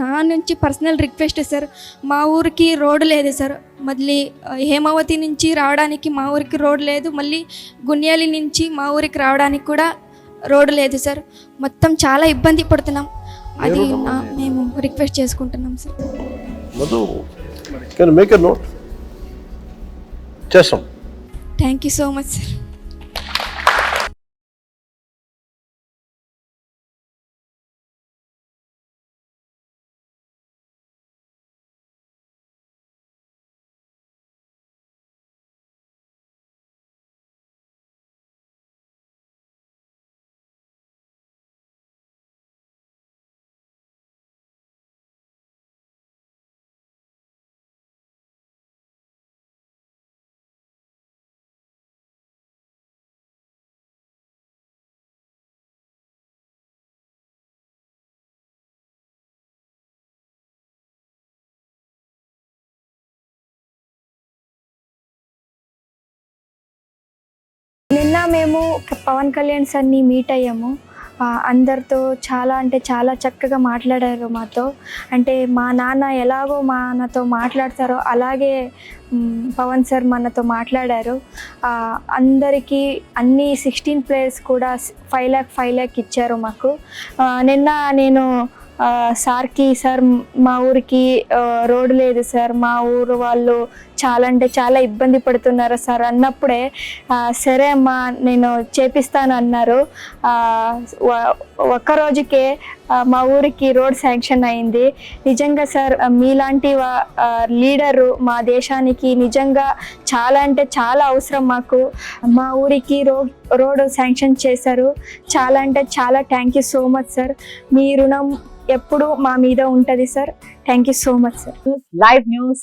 నా నుంచి personal request sir మా ఊరికి రోడ్డు లేదు సార్. మళ్ళీ హేమావతి నుంచి రావడానికి మా ఊరికి రోడ్ లేదు. మళ్ళీ గున్యాలి నుంచి మా ఊరికి రావడానికి కూడా రోడ్డు లేదు సార్. మొత్తం చాలా ఇబ్బంది పడుతున్నాం. అది మేము రిక్వెస్ట్ చేసుకుంటున్నాం సార్. మేక్ నోట్ చేస్తాం. Thank you so much sir మేము పవన్ కళ్యాణ్ సార్ని మీట్ అయ్యాము. అందరితో చాలా అంటే చాలా చక్కగా మాట్లాడారు మాతో. అంటే మా నాన్న ఎలాగో మా నాతో మాట్లాడతారో అలాగే పవన్ సార్ మనతో మాట్లాడారు. అందరికీ అన్ని సిక్స్టీన్ ప్లేయర్స్ కూడా ఫైవ్ ల్యాక్ ఫైవ్ ల్యాక్ ఇచ్చారు మాకు. నిన్న నేను సార్కి సార్ మా ఊరికి రోడ్డు లేదు సార్. మా ఊరు వాళ్ళు చాలా అంటే చాలా ఇబ్బంది పడుతున్నారు సార్ అన్నప్పుడే సరే అమ్మా నేను చేపిస్తాను అన్నారు. ఆ, ఒక్క రోజుకే మా ఊరికి రోడ్ శాంక్షన్ అయింది. నిజంగా సార్ మీలాంటి లీడరు మా దేశానికి నిజంగా చాలా అంటే చాలా అవసరం మాకు. మా ఊరికి రోడ్ రోడ్ శాంక్షన్ చేశారు. చాలా అంటే చాలా thank you so much sir. మీ రుణం ఎప్పుడు మా మీద ఉంటుంది sir. Thank you so much sir. Live news